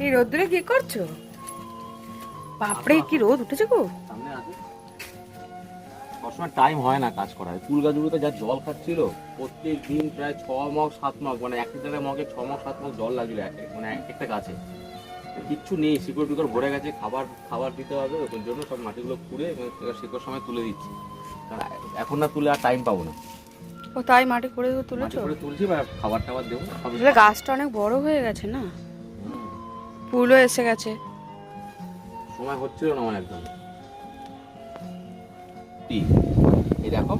এই রোদ্দুরে কি করছ? বাপরে কি রোদ উঠেছে গো। সবসময় টাইম হয় না কাজ করার। ফুল গাছগুলোতে যা জল খাচ্ছিল প্রত্যেক দিন প্রায় ছ মগ সাত মগ মানে এক লিটারের মগে ছ মগ সাত মগ জল লাগছিল এক- মানে এক একটা গাছে। কিচ্ছু নেই শিকড় টিকড় ভরে গেছে খাবার খাবার দিতে হবে ওর জন্য সব মাটিগুলো খুঁড়ে শিকড় সময় তুলে দিচ্ছি। এখন না তুলে আর টাইম পাবো না। ও তাই মাটি করে তুলেছো? তুলছি খাবার টাবার দেবো গাছটা অনেক বড় হয়ে গেছে না? ফুলও এসে গেছে। সময় হচ্ছিল না আমার একদম? এই দেখো।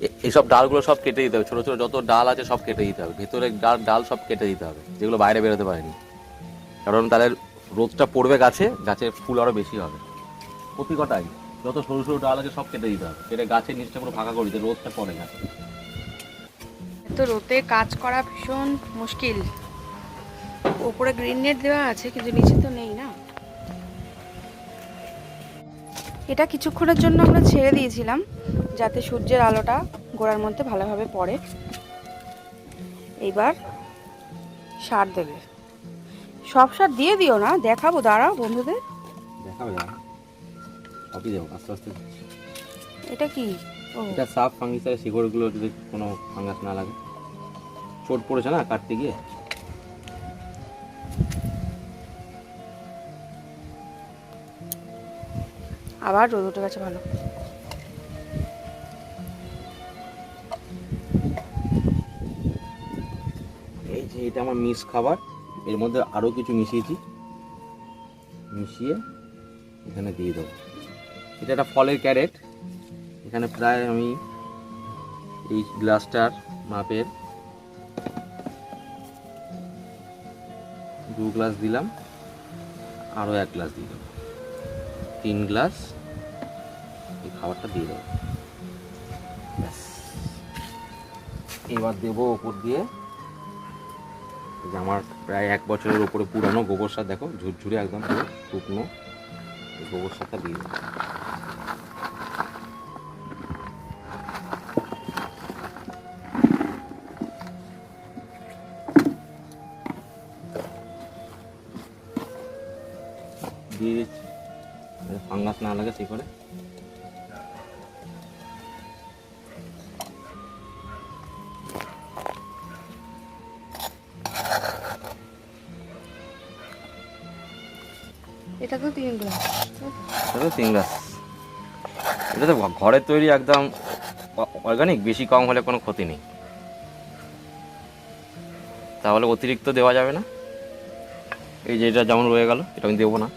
এ- এইসব ডালগুলো সব কেটে দিতে হবে। ছোট ছোট যত ডাল আছে সব কেটে দিতে হবে। ভেতরে ডাল ডাল সব কেটে দিতে হবে যেগুলো বাইরে বেরোতে পারেনি। কারণ তাদের রোদটা পড়বে গাছে গাছের ফুল আরও বেশি হবে। প্রতি কটাই? যত সরু সরু ডাল আছে সব কেটে দিতে হবে। কেটে গাছের নিচটা পুরো ফাঁকা করে দিতে রোদটা পড়ে গাছে তো রোদে কাজ করা ভীষণ মুশকিল। ওপরে গ্রিন নেট দেওয়া আছে কিন্তু নিচে তো নেই না। এটা কিছুক্ষণের জন্য আমরা ছেড়ে দিয়েছিলাম যাতে সূর্যের আলোটা গোড়ার মধ্যে ভালোভাবে পড়ে। এইবার সার দেবে। সব সার দিয়ে দিও না দেখাবো দাঁড়াও বন্ধুদের। এটা কি? এটা সাফ ফাঙ্গিসাইড শিকড়গুলো যদি কোনো ফাঙ্গাস না লাগে। চোট পড়েছে না কাটতে গিয়ে? আবার রোদ উঠে গেছে ভালো। এই যে এটা আমার মিক্স খাবার, এর মধ্যে আরও কিছু মিশিয়েছি। মিশিয়ে এখানে দিয়ে দেবো। এটা একটা ফলের ক্যারেট। এখানে প্রায় আমি এই গ্লাসটার মাপের দু গ্লাস দিলাম আরও এক গ্লাস দেবো তিন গ্লাস খাবারটা দিয়ে দেবো ব্যাস। এবার দেবো ওপর দিয়ে। যে আমার প্রায় এক বছরের উপরে পুরানো গোবর সার দেখো ঝুরঝুরে একদম পুরো শুকনো গোবর সারটা দিয়ে দেবো দিয়ে দিচ্ছি। ফাঙ্গাস না লাগে সেই করে। এটা তো তিন গ্লাস। এটা তো তিন গ্লাস। এটা তো ঘরের তৈরি একদম অর্গানিক বেশি কম হলে কোনো ক্ষতি নেই। তাহলে অতিরিক্ত দেওয়া যাবে না? এই যে এটা যেমন রয়ে গেল, এটা আমি দেবো না।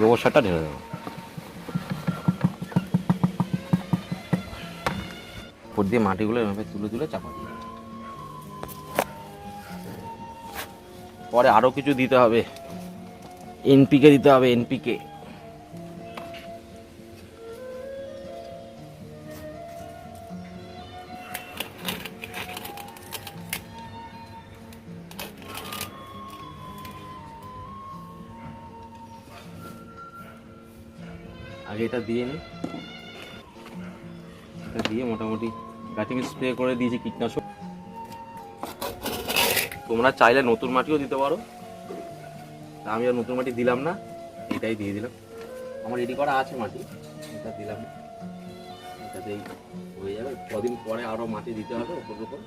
গোবর সারটা ঢেলে দেবো। দিয়ে মাটিগুলো এভাবে তুলে তুলে চাপা দিয়ে পরে আরও কিছু দিতে হবে। এনপিকে দিতে হবে, এনপিকে। আগে এটা দিয়ে নি। এটা দিয়ে মোটামুটি গাছে স্প্রে করে দিয়েছি কীটনাশক। তোমরা চাইলে নতুন মাটিও দিতে পারো। আমি আর নতুন মাটি দিলাম না, এটাই দিয়ে দিলাম। আমার রেডি করা আছে মাটি, এটা দিলাম। এটাতেই হয়ে যাবে। কদিন পরে আরও মাটি দিতে হবে ওপর উপর।